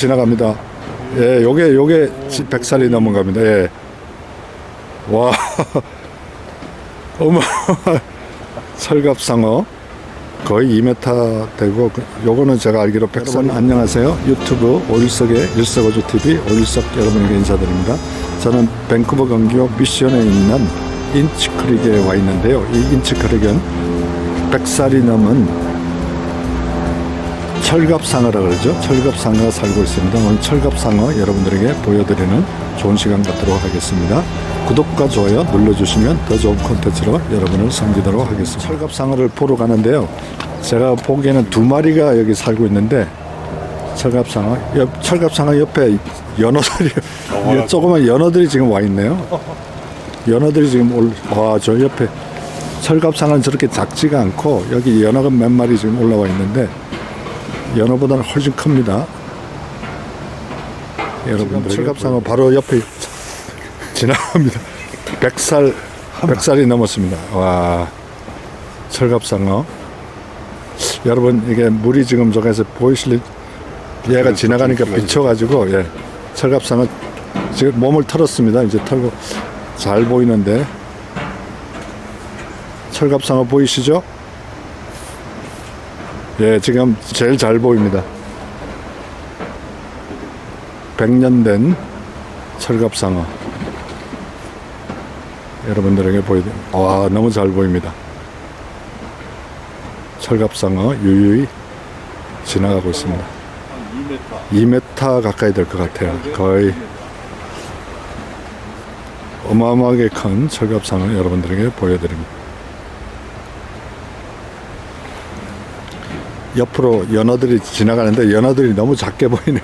지나갑니다. 예, 요게 요게 지- 100살이 넘은 겁니다. 예. 와. 어머. 철갑상어 거의 2m 되고 그- 요거는 제가 알기로 백선 안녕하세요. 유튜브 오일석의 일석오조 TV 오일석 여러분에게 인사드립니다. 저는 밴쿠버 경기호 미션에 있는 인치크릭에 와 있는데요. 이 인치크릭은 100살이 넘은 철갑상어라 그러죠. 철갑상어가 살고 있습니다. 오늘 철갑상어 여러분들에게 보여드리는 좋은 시간 갖도록 하겠습니다. 구독과 좋아요 눌러주시면 더 좋은 콘텐츠로 여러분을 섬기도록 하겠습니다. 철갑상어를 보러 가는데요. 제가 보기에는 두 마리가 여기 살고 있는데 철갑상어, 옆, 철갑상어 옆에 연어들이 조그만 연어들이 지금 와 있네요. 연어들이 지금 올, 와, 저 옆에 철갑상어는 저렇게 작지가 않고 여기 연어가 몇 마리 지금 올라와 있는데 연어보다는 훨씬 큽니다. 여러분들 철갑상어 바로 옆에 지나갑니다. 100살 100살이 넘었습니다. 와 철갑상어 여러분 이게 물이 지금 저기서 보이실 얘가 지나가니까 비쳐가지고 예 철갑상어 지금 몸을 털었습니다. 이제 털고 잘 보이는데 철갑상어 보이시죠? 예, 지금 제일 잘 보입니다. 100년 된 철갑상어. 여러분들에게 보여드 와, 너무 잘 보입니다. 철갑상어 유유히 지나가고 있습니다. 2m 가까이 될 것 같아요. 거의 어마어마하게 큰 철갑상어 여러분들에게 보여드립니다. 옆으로 연어들이 지나가는데 연어들이 너무 작게 보이네.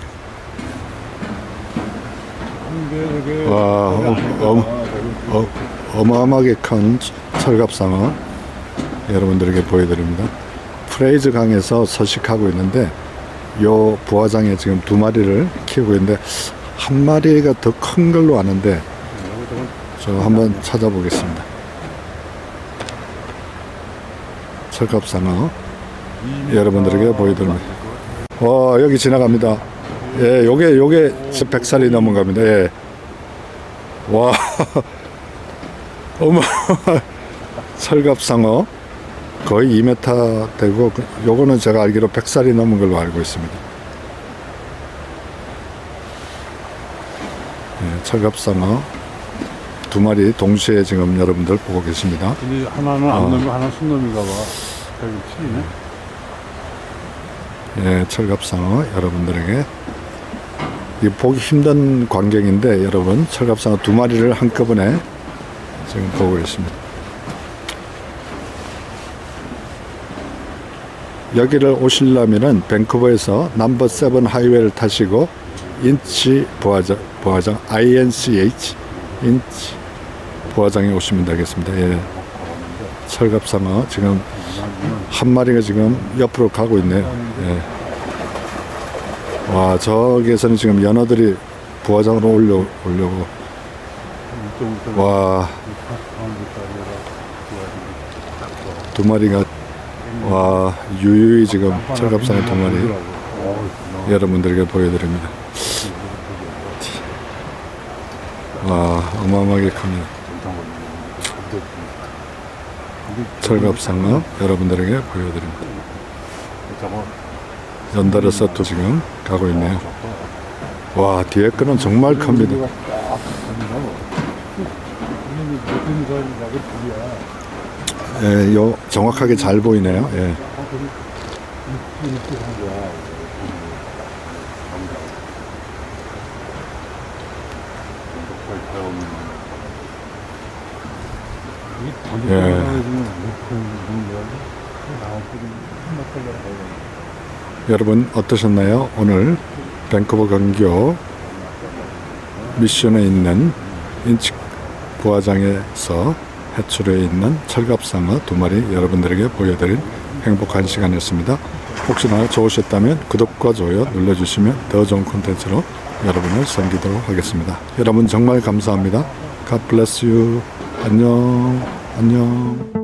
와, 어, 어, 어, 어 마어마하게 큰 철갑상어 여러분들에게 보여드립니다. 프레이즈 강에서 서식하고 있는데 요 부화장에 지금 두 마리를 키우고 있는데 한 마리가 더 큰 걸로 아는데 저 한번 찾아보겠습니다. 철갑상어 여러분들에게 보여드립니다. 와 여기 지나갑니다. 예, 요게 요게 100살이 넘은 겁니다. 예. 와, 어머, 철갑상어 거의 2m 되고 그- 요거는 제가 알기로 100살이 넘은 걸로 알고 있습니다. 예, 철갑상어 두 마리 동시에 지금 여러분들 보고 계십니다. 근데 하나는 어. 암놈이고 하나는 순놈인가 봐. 여기 치네. 예, 철갑상어 여러분들에게 이 보기 힘든 광경인데 여러분 철갑상어 두 마리를 한꺼번에 지금 보고 있습니다. 여기를 오시려면은 밴쿠버에서 넘버 세븐 하이웨이를 타시고 인치 부화장, 부화장 INCH 인치 부화장에 오시면 되겠습니다. 예. 철갑상어 지금 한 마리가 지금 옆으로 가고 있네요. 예. 와, 저기에서는 지금 연어들이 부화장으로 올려, 올려고. 와, 두 마리가, 와, 유유히 지금 철갑상어 두 마리 여러분들에게 보여드립니다. 와, 어마어마하게 큽니다. 철갑상어 여러분들에게 보여드립니다. 연달아서 또 지금 가고 있네요. 와, 뒤에 거는 정말 큽니다. 예, 요 정확하게 잘 보이네요. 예. 예. 여러분 어떠셨나요? 오늘 밴쿠버 경교 미션에 있는 인치 부화장에서 해출해 있는 철갑상어 두 마리 여러분들에게 보여드린 행복한 시간이었습니다. 혹시나 좋으셨다면 구독과 좋아요 눌러주시면 더 좋은 콘텐츠로 여러분을 섬기도록 하겠습니다. 여러분 정말 감사합니다. God bless you. 안녕. 안녕.